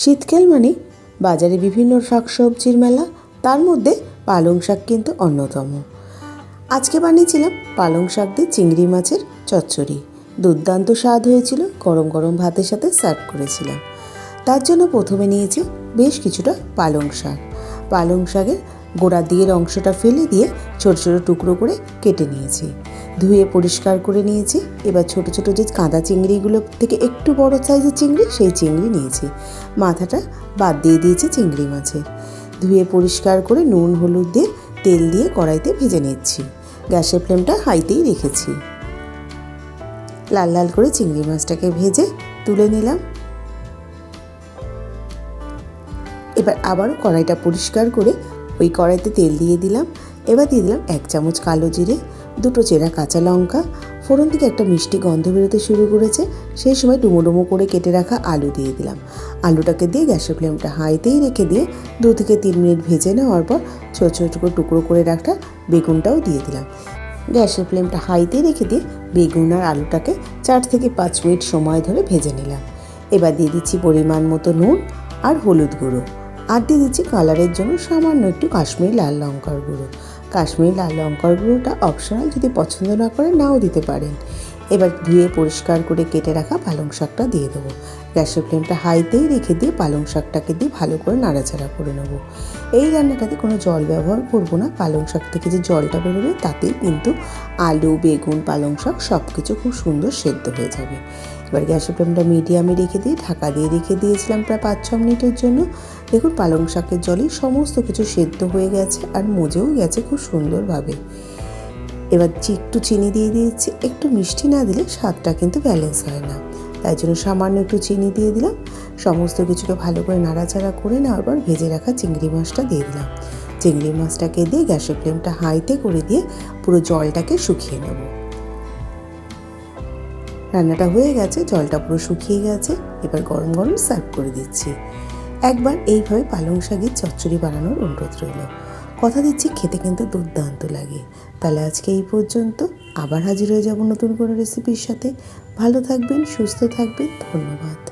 শীতকাল মানে বাজারে বিভিন্ন শাকসবজির মেলা, তার মধ্যে পালং শাক কিন্তু অন্যতম। আজকে বানিয়েছিলাম পালং শাক দিয়ে চিংড়ি মাছের চচ্চড়ি। দুর্দান্ত স্বাদ হয়েছিল, গরম গরম ভাতের সাথে সার্ভ করেছিলাম। তার জন্য প্রথমে নিয়েছি বেশ কিছুটা পালং শাক। পালং শাকের গোড়া দিয়ে অংশটা ফেলে দিয়ে ছোট ছোট টুকরো করে কেটে নিয়েছি। ধুয়ে পরিষ্কার করে নিয়েছি। এবার ছোট ছোট যে কাঁদা চিংড়িগুলো থেকে একটু বড় সাইজের চিংড়ি, সেই চিংড়ি নিয়েছি। মাথাটা বাদ দিয়ে দিয়েছি চিংড়ি মাছের ধুয়ে পরিষ্কার করে নুন, হলুদ দিয়ে তেল দিয়ে কড়াইতে ভেজে নিচ্ছি। গ্যাসের ফ্লেমটা হাইতেই রেখেছি। লাল লাল করে চিংড়ি মাছটাকে ভেজে তুলে নিলাম। এবার আবারও কড়াইটা পরিষ্কার করে ওই কড়াইতে তেল দিয়ে দিলাম। এবার দিয়ে দিলাম এক চামচ কালো জিরে, দুটো চেরা কাঁচা লঙ্কা, ফোড়ন থেকে একটা মিষ্টি গন্ধ বেরোতে শুরু করেছে। সেই সময় ডুমো ডুমো করে কেটে রাখা আলু দিয়ে দিলাম। আলুটাকে দিয়ে গ্যাসের ফ্লেমটা হাইতেই রেখে দিয়ে দু থেকে তিন মিনিট ভেজে নেওয়ার পর ছোটো ছোটো করে টুকরো করে রাখা বেগুনটাও দিয়ে দিলাম। গ্যাসের ফ্লেমটা হাইতে রেখে দিয়ে বেগুন আর আলুটাকে চার থেকে পাঁচ মিনিট সময় ধরে ভেজে নিলাম। এবার দিয়ে দিচ্ছি পরিমাণ মতো নুন আর হলুদ গুঁড়ো। আর দিয়ে দিচ্ছি কালারের জন্য সামান্য একটু কাশ্মীরি লাল লঙ্কার গুঁড়ো। কাশ্মীরি লাল লঙ্কার গুঁড়োটা অপশনাল যদি পছন্দ না করে নাও দিতে পারেন। এবার ধুয়ে পরিষ্কার করে কেটে রাখা পালং শাকটা দিয়ে দেবো। গ্যাসের ফ্লেমটা হাইতেই রেখে দিয়ে পালং শাকটাকে দিয়ে ভালো করে নাড়াচাড়া করে নেব। এই রান্নাটাতে কোনো জল ব্যবহার করব না। পালং শাক থেকে যে জলটা বেরোবে তাতেই কিন্তু আলু, বেগুন, পালং শাক সব কিছু খুব সুন্দর সেদ্ধ হয়ে যাবে। এবার গ্যাসের ফ্লেমটা মিডিয়ামে রেখে দিয়ে ঢাকা দিয়ে রেখে দিয়েছিলাম প্রায় পাঁচ ছ মিনিটের জন্য। দেখুন পালং শাকের জলে সমস্ত কিছু সেদ্ধ হয়ে গেছে আর মজেও গেছে খুব সুন্দরভাবে। এবার যে একটু চিনি দিয়ে দিয়েছি, একটু মিষ্টি না দিলে স্বাদটা কিন্তু ব্যালেন্স হয় না। তাই জন্য সামান্য একটু চিনি দিয়ে দিলাম। সমস্ত কিছুকে ভালো করে নাড়াচাড়া করে নেওয়ার পর ভেজে রাখা চিংড়ি মাছটা দিয়ে দিলাম। চিংড়ি মাছটাকে দিয়ে গ্যাসের ফ্লেমটা হাইতে করে দিয়ে পুরো জলটাকে শুকিয়ে নেব। রান্নাটা হয়ে গেছে, জলটা পুরো শুকিয়ে গেছে। এবার গরম গরম সার্ভ করে দিচ্ছি। একবার এইভাবে পালং শাকের চচ্চড়ি বানানোর অনুরোধ রইল। কথা দিচ্ছি, খেতে কিন্তু দুর্দান্ত লাগে। তাহলে আজকে এই পর্যন্ত। আবার হাজির হয়ে যাব নতুন কোনো রেসিপির সাথে। ভালো থাকবেন, সুস্থ থাকবেন। ধন্যবাদ।